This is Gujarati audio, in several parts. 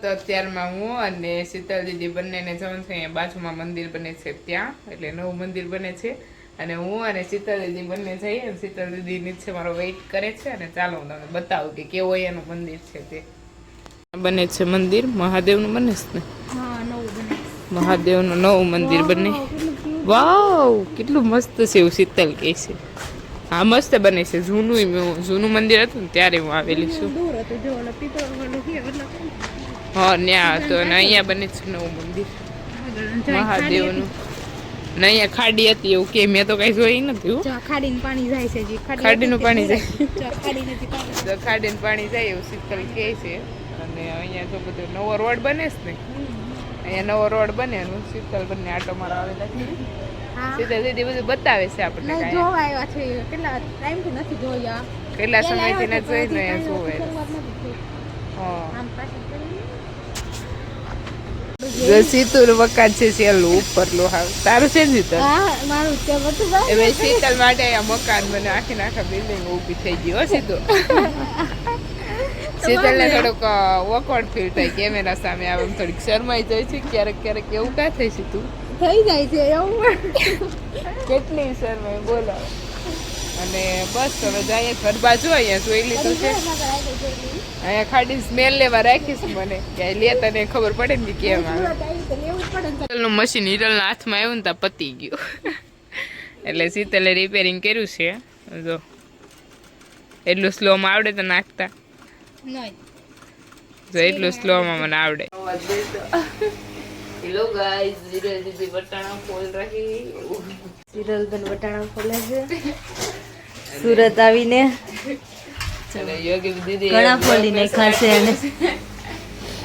તો અત્યારમાં હું અને શીતલ દીદી બંનેને જવાનું છે. અહીંયા બાજુમાં મંદિર બને છે ત્યાં એટલે નવું મંદિર બને છે. અને હું અને શીતલ દીદી બંને જઈએ અને શીતલ દીદી નીચે મારો વેઇટ કરે છે અને ચાલો હું તમને બતાવું કે કેવો અહીંયાનું મંદિર છે તે. બને છે મંદિર મહાદેવનું બને છે ને? હા નવું બને મહાદેવનું નવું મંદિર બને. વાવ કેટલું મસ્ત છે એવું શીતલ કહે છે. હા મસ્ત બને છે. જૂનું જૂનું મંદિર હતું ને ત્યારે હું આવેલી છું. હા ત્યાં હતો અને અહીંયા બને છે નવું મંદિર. મહાદેવનું. ને અહીંયા ખાડી હતી એવું કે મેં તો કઈ જોઈ નથી. ખાડીનું પાણી જાય છે જી ખાડીનું પાણી જાય. ખાડીનું પાણી જાય એવું શીતલ કહે છે. અને અહીંયા તો બધો નવો રોડ બને છે ને અહીંયા નવો રોડ બને શીતલ બંને આટો મારા આવેલા છે. સીધા સીધી બધું બતાવે છે આપણને. જોવા આવ્યા છે. કેટલા ટાઈમથી નથી જોયા. કેટલા સમયથી નથી હતા, જોઈ ને જોવે કાંઈ શરૂઆત નથી થઈ. હા. સીતુર વકાત છે સેલું ઉપરલું હાવ. તારું છે શીતલ. હવે શીતલ માટે આ મકાન મને આખી આખા બિલ્ડિંગ ઊભી થઈ ગયો છે તો શીતલ ને થોડુંક ઓકવર્ડ ફીલ થાય કેમેરા સામે આવે થોડીક શરમાઈ જાય છે. ક્યારેક ક્યારેક એવું કા છે તું થઈ જાય છે એવું. કેટલી શરમાઈ બોલો. અને બસ હવે જઈએ ઘર બાજુ અહીંયા જોઈ લીધું છે. અહીંયા ખાડી સ્મેલ લેવા રાખીશ મને કે લે તને ખબર પડે ને કે કેમ આવે. મશીન હિરલના હાથમાં આવ્યું ને ત્યાં પતી ગયું. એટલે શીતલે રિપેરિંગ કર્યું છે. જો એટલું સ્લોમાં આવડે તો નાખતા. જો એટલું સ્લોમાં મને આવડે. હેલો ગાઈસ જીરલ દીદી વટાણા ફોલ રહી સિરલબેન વટાણા ફોલે છે. સુરત આવીને અને યોગી દીદી ઘણા ફોલીને ખાશે અને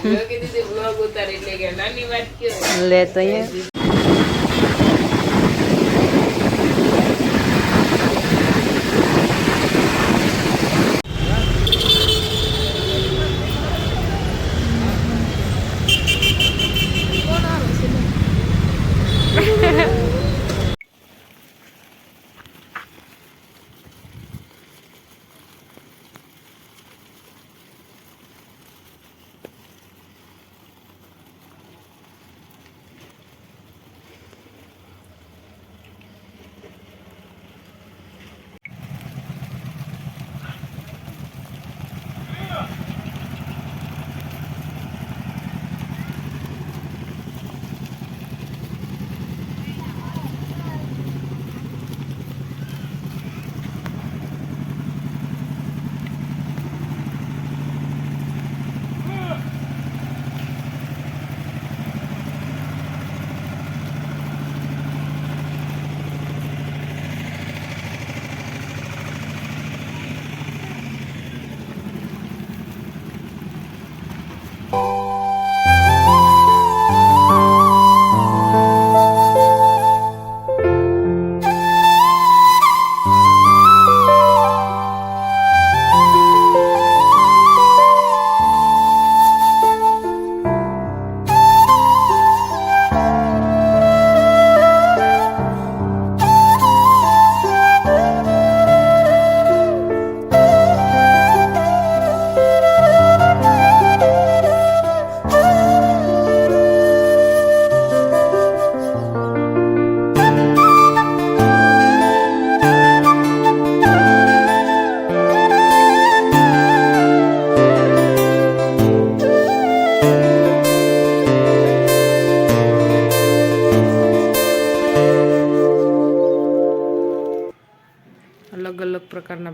યોગી દીદી બ્લોગ ઉતારી એટલે કે નાની વાત કયો લે તો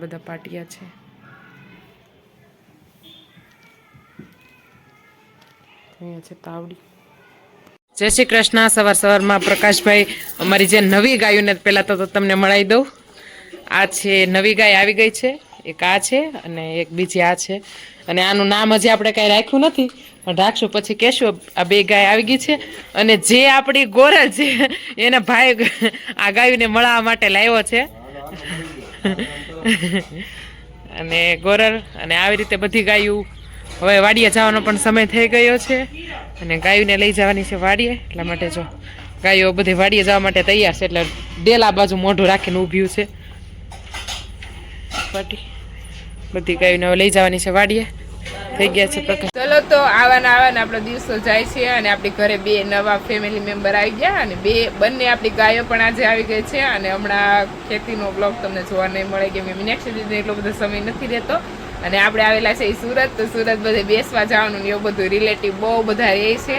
બધા પાટિયા છે. તાવડી. જય શ્રી કૃષ્ણ. સવાર સવારમાં પ્રકાશભાઈ અમારી જે નવી ગાયોને પહેલા તો તમને મળાવી દઉં. આ છે નવી ગાય આવી ગઈ છે. એક આ છે અને એક બીજી આ છે. અને આનું નામ હજી આપણે કાંઈ રાખ્યું નથી. પણ રાખશું પછી કહેશું, આ બે ગાય આવી ગઈ છે. અને જે આપણી ગોરલ છે, એના ભાઈ આ ગાયોને મળવા માટે લાવ્યો છે. અને ગોરલ, અને આવી રીતે બધી ગાયું. હવે વાડીએ જવાનો પણ સમય થઈ ગયો છે. અને ગાયોને લઈ જવાની છે વાડીએ. એટલા માટે જો ગાયો બધી વાડીએ જવા માટે તૈયાર છે. એટલે ડેલા બાજુ મોઢું રાખીને ઊભ્યું છે. બધી ગાયોને હવે લઈ જવાની છે વાડીએ. થઈ ગયા છે પ્રકાશ. ચલો તો આવા ને આવા ને આપણા દિવસો જાય છે અને આપણી ઘરે બે નવા ફેમિલી મેમ્બર આવી ગયા અને બે, બંને આપણી ગાયો પણ આજે આવી ગઈ છે અને હમણાં ખેતીનો બ્લોગ તમને જોવા નહીં મળે કે મેં મીનાક્ષી દીદી એટલો બધો સમય નથી રહેતો. અને આપણે આવેલા છે એ સુરત, તો સુરત બધે બેસવા જવાનું ને એવું બધું રિલેટિવ બહુ બધા રહે છે.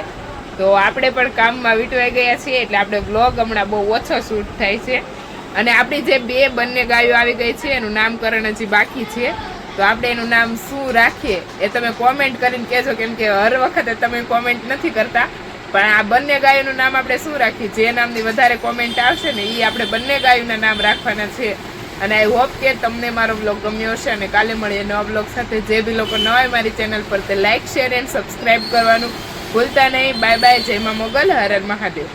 તો આપણે પણ કામમાં વીટવાઈ ગયા છીએ એટલે આપણે બ્લોગ હમણાં બહુ ઓછો શૂટ થાય છે. અને આપણી જે બે બંને ગાયો આવી ગઈ છે એનું નામકરણ હજી બાકી છે. તો આપણે એનું નામ શું રાખીએ એ તમે કોમેન્ટ કરીને કહેજો, કેમ કે હર વખતે તમે કોમેન્ટ નથી કરતા. પણ આ બંને ગાયોનું નામ આપણે શું રાખીએ? જે નામની વધારે કોમેન્ટ આવશે ને એ આપણે બંને ગાયોના નામ રાખવાના છે. અને આઈ હોપ કે તમને મારો બ્લોગ ગમ્યો હશે અને કાલે મળીએ નવા બ્લોગ સાથે. જે બી લોકો નવા મારી ચેનલ પર, તે લાઇક શેર એન્ડ સબસ્ક્રાઈબ કરવાનું ભૂલતા નહીં. બાય બાય જય મા મોગલ. હર મહાદેવ.